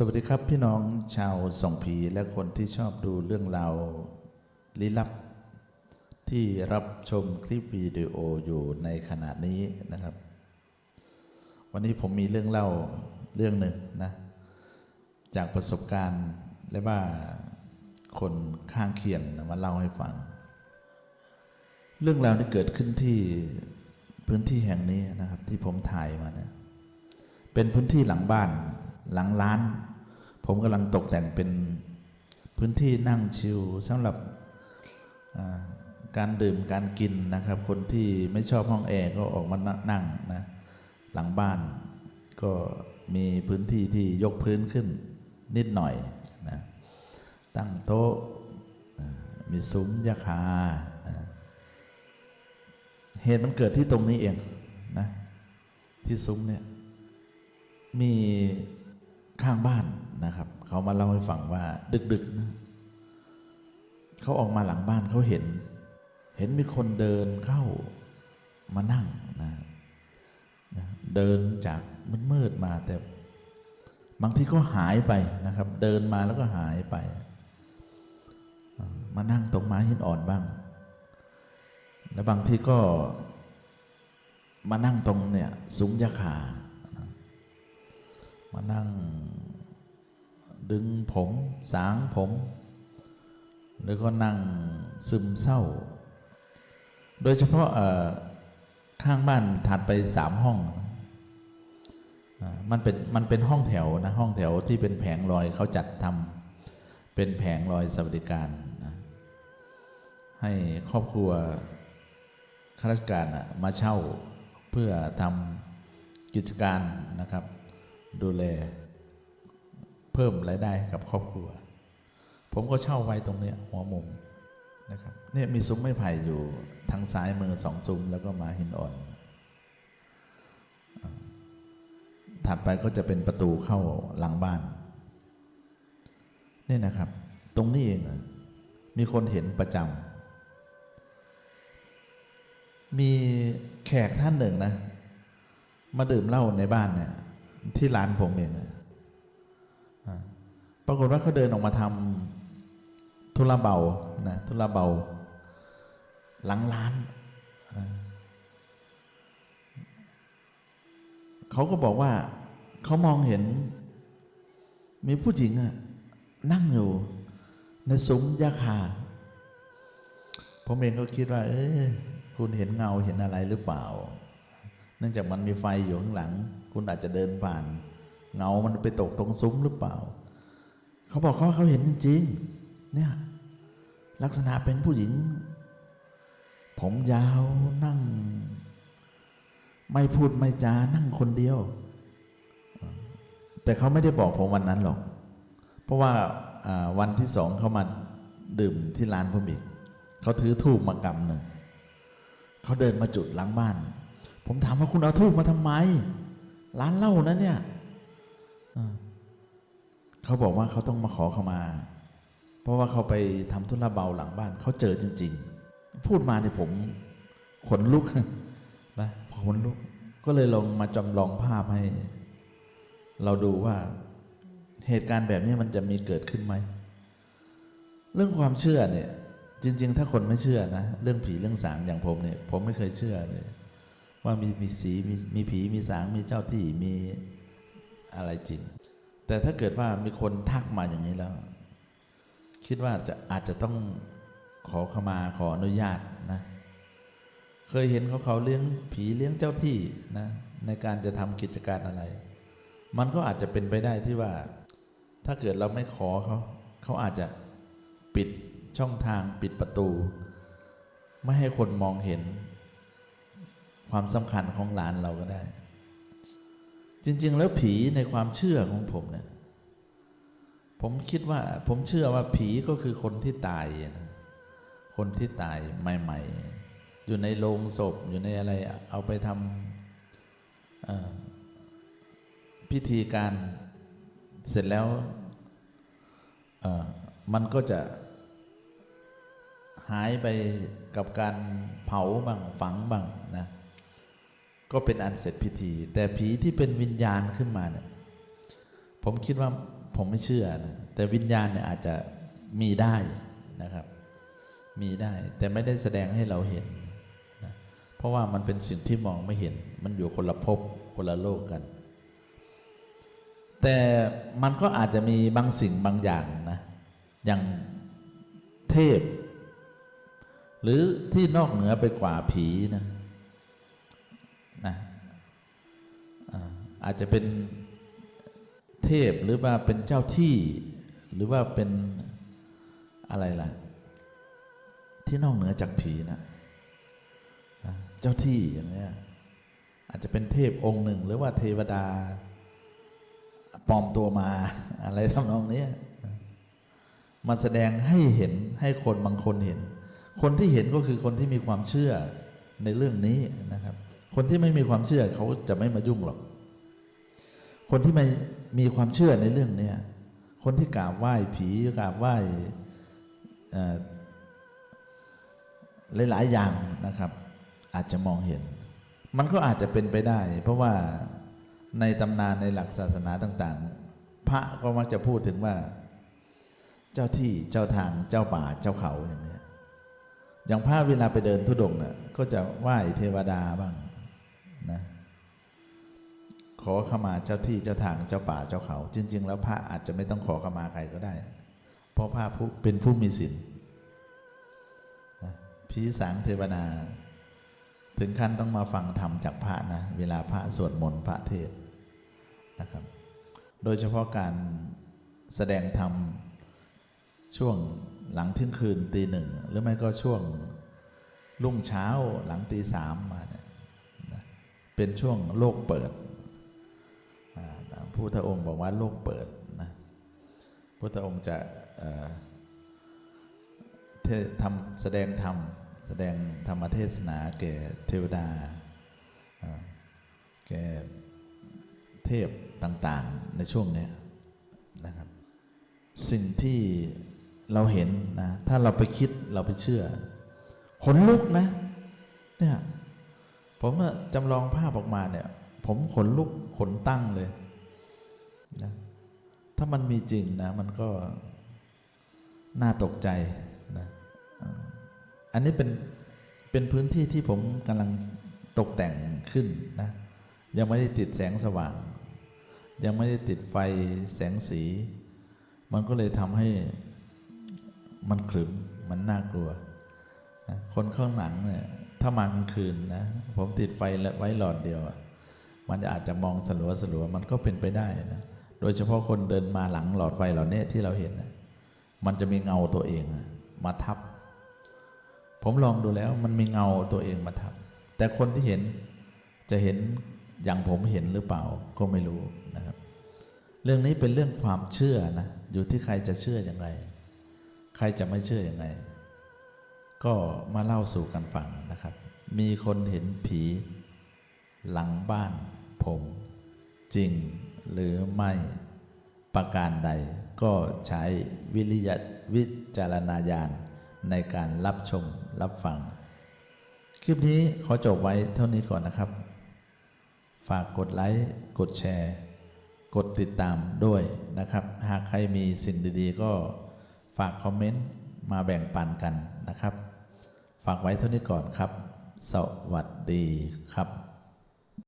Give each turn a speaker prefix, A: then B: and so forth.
A: สวัสดีครับพี่น้องชาวส่องผีและคนที่ชอบดูเรื่องราวลี้ลับ ที่รับชมคลิปวิดีโออยู่ในขณะนี้นะครับ วันนี้ผมมีเรื่องเล่าเรื่องหนึ่งนะจากประสบการณ์และว่าคนข้างเคียงนะมาเล่าให้ฟัง เรื่องราวนี้เกิดขึ้นที่พื้นที่แห่งนี้นะครับที่ผมถ่ายมาเนี่ยเป็นพื้นที่หลังบ้านหลังร้าน ผมกำลังตกแต่งเป็นพื้นที่นั่งชิลสำหรับการดื่มการกินนะครับ คนที่ไม่ชอบห้องแอร์ก็ออกมานั่งนะหลังบ้านก็มีพื้นที่ที่ยกพื้นขึ้นนิดหน่อยนะตั้งโต๊ะมีซุ้มยาคานะเหตุมันเกิดที่ตรงนี้เองนะที่ซุ้มเนี่ยมีข้างบ้าน นะครับ เขามาเล่าให้ฟังว่า ดึกๆนะเขาออกมาหลังบ้านเขาเห็น เห็นมีคนเดินเข้ามานั่งนะนะเดินจากมืดๆมาแต่ บางทีก็หายไปนะครับ เดินมาแล้วก็หายไป มานั่งตรงไม้หินอ่อนบ้าง แล้วบางทีก็มานั่งตรงเนี่ยซุ้มยาคามานั่ง ดึงผม สางผมแล้วก็นั่งซึมเศร้า โดยเฉพาะข้างบ้านถัดไปสามห้อง มันเป็นมันเป็นห้องแถวนะห้องแถวที่เป็นแผงลอยเขาจัดทำเป็นแผงลอยสวัสดิการนะให้ครอบครัวข้าราชการมาเช่าเพื่อทำกิจการนะครับ ดูแล พิ่มรายได้กับครอบครัว ผมก็เช่าไว้ตรงเนี้ยหัวมุมนะครับเนี่ยมีซุ้มไม้ไผ่อยู่ทางซ้ายมือสองซุ้มแล้วก็มาหินอ่อนถัดไปก็จะเป็นประตูเข้าหลังบ้านนี่นะครับ ตรงนี้เองมีคนเห็นประจำมีแขกท่านหนึ่งนะ มาดื่มเหล้าในบ้านเนี่ยที่ร้านผมเองอะ ปรากฏว่าเขาเดินออกมาทำธุระเบานะธุระเบา หลังร้านเขาก็บอกว่าเขามองเห็น มีผู้หญิงอะนั่งอยู่ในซุ้มยาคาผมเองก็คิดว่า เอ๊ะคุณเห็นเงาเห็นอะไรหรือเปล่า เนื่องจากมันมีไฟอยู่ข้างหลัง คุณอาจจะเดินผ่าน เงามันไปตกตรงซุ้มหรือเปล่า เขาบอกเขาเขาเห็นจริงๆเนี่ยลักษณะเป็นผู้หญิง ผมยาวนั่ง ไม่พูดไม่จานั่งคนเดียว แต่เขาไม่ได้บอกผมวันนั้นหรอก เพราะว่าวันที่สองเขามาดื่มที่ร้านผมอีกเขาถือทูบมากำหนึ่งเขาเดินมาจุดหลังบ้าน ผมถามว่าคุณเอาทูบมาทำไม ร้านเหล้านะเนี่ยอ่า เขาบอกว่าเขาต้องมาขอเขามา เพราะว่าเขาไปทำธุระเบาหลังบ้านเขาเจอจริง ๆ พูดมาเนี่ยผมขนลุกนะขนลุก ก็เลยลองมาจำลองภาพให้ เราดูว่าเหตุการณ์แบบนี้มันจะมีเกิดขึ้นไหม เรื่องความเชื่อเนี่ย จริง ๆ ถ้าคนไม่เชื่อนะ เรื่องผีเรื่องสางอย่างผมเนี่ย ผมไม่เคยเชื่อเลย ว่ามีมีสีมีมีผีมีสางมีเจ้าที่มีอะไรจริง แต่ถ้าเกิดว่ามีคนทักมาอย่างนี้แล้ว คิดว่าจะอาจจะต้องขอขมาขออนุญาตนะ เคยเห็นเขาเขาเลี้ยงผีเลี้ยงเจ้าที่นะในการจะทำกิจการอะไร มันก็อาจจะเป็นไปได้ที่ว่า ถ้าเกิดเราไม่ขอเขา เขาอาจจะปิดช่องทางปิดประตู ไม่ให้คนมองเห็น ความสำคัญของหลานเราก็ได้ จริง ๆ แล้วผีในความเชื่อของผมเนี่ยผมคิดว่าผมเชื่อว่าผีก็คือคนที่ตายนะคนที่ตายใหม่ ๆ อยู่ในโลงศพอยู่ในอะไรเอาไปทำพิธีการเสร็จแล้วมันก็จะหายไปกับการเผาบ้างฝังบ้างนะ ก็เป็นอันเสร็จพิธี แต่ผีที่เป็นวิญญาณขึ้นมาเนี่ยผมคิดว่าผมไม่เชื่อนะแต่วิญญาณเนี่ยอาจจะมีได้นะครับ มีได้แต่ไม่ได้แสดงให้เราเห็นนะเพราะว่ามันเป็นสิ่งที่มองไม่เห็น มันอยู่คนละภพคนละโลกกัน แต่มันก็อาจจะมีบางสิ่งบางอย่างนะอย่างเทพ หรือที่นอกเหนือไปกว่าผีนะ นะอาจจะเป็นเทพหรือว่าเป็นเจ้าที่ หรือว่าเป็นอะไรล่ะ ที่นอกเหนือจากผีนะเจ้าที่อย่างเงี้ยอาจจะเป็นเทพองค์หนึ่ง หรือว่าเทวดาปลอมตัวมาอะไรทำนองนี้มาแสดงให้เห็นให้คนบางคนเห็น คนที่เห็นก็คือคนที่มีความเชื่อในเรื่องนี้นะครับ คนที่ไม่มีความเชื่อเขาจะไม่มายุ่งหรอก คนที่ไม่มีความเชื่อในเรื่องเนี้ยคนที่กราบไหว้ผีกราบไหว้เอ่อหลาย ๆ อย่างนะครับ อาจจะมองเห็น มันก็อาจจะเป็นไปได้ เพราะว่าในตำนานในหลักศาสนาต่าง ๆ พระก็มักจะพูดถึงว่า เจ้าที่เจ้าทางเจ้าป่าเจ้าเขาอย่างนี้อย่างพระเวลาไปเดินทุดงค์น่ะก็จะไหว้เทวดาบ้าง นะขอขมาเจ้าที่เจ้าทางเจ้าป่าเจ้าเขา จริง ๆ แล้วพระอาจจะไม่ต้องขอขมาใครก็ได้ เพราะพระผู้เป็นผู้มีศีลนะผีสางเทวดาถึงขั้นต้องมาฟังธรรมจากพระนะ เวลาพระสวดมนต์พระเทศนะครับ โดยเฉพาะการแสดงธรรมช่วงหลังเที่ยงคืนตีหนึ่ง หรือไม่ก็ช่วงรุ่งเช้าหลังตีสามมาเนี่ย เป็นช่วงโลกเปิดพระพุทธองค์บอกว่าโลกเปิดนะพุทธองค์จะทำแสดงธรรมแสดงธรรมเทศนาแก่เทวดาแก่เทพต่างๆในช่วงนี้นะครับ สิ่งที่เราเห็นนะถ้าเราไปคิดเราไปเชื่อขนลุกนะเนี่ย ผมจำลองภาพออกมาเนี่ย ผมขนลุกขนตั้งเลยนะถ้ามันมีจริงนะมันก็น่าตกใจนะอันนี้เป็นเป็นพื้นที่ที่ผมกำลังตกแต่งขึ้นนะยังไม่ได้ติดแสงสว่าง ยังไม่ได้ติดไฟแสงสี มันก็เลยทำให้มันขรึมมันน่ากลัวนะคนข้างหลังเนี่ย ถ้ามากลางคืนนะ ผมติดไฟไว้หลอดเดียว มันอาจจะมองสลัวสลัวมันก็เป็นไปได้นะ โดยเฉพาะคนเดินมาหลังหลอดไฟหล่านี้ที่เราเห็นนะมันจะมีเงาตัวเองมาทับ ผมลองดูแล้วมันมีเงาตัวเองมาทับ แต่คนที่เห็นจะเห็นอย่างผมเห็นหรือเปล่าก็ไม่รู้นะครับ เรื่องนี้เป็นเรื่องความเชื่อนะ อยู่ที่ใครจะเชื่ออยังไงใครจะไม่เชื่ออยังไง ก็มาเล่าสู่กันฟังนะครับ มีคนเห็นผีหลังบ้านผม จริงหรือไม่ประการใด ก็ใช้วิริยะวิจารณญาณในการรับชมรับฟัง คลิปนี้ขอจบไว้เท่านี้ก่อนนะครับ ฝากกดไลค์กดแชร์ กดติดตามด้วยนะครับ หากใครมีสิ่งดีๆ ก็ฝากคอมเมนต์มาแบ่งปันกันนะครับ ฝากไว้เท่านี้ก่อนครับ สวัสดีครับ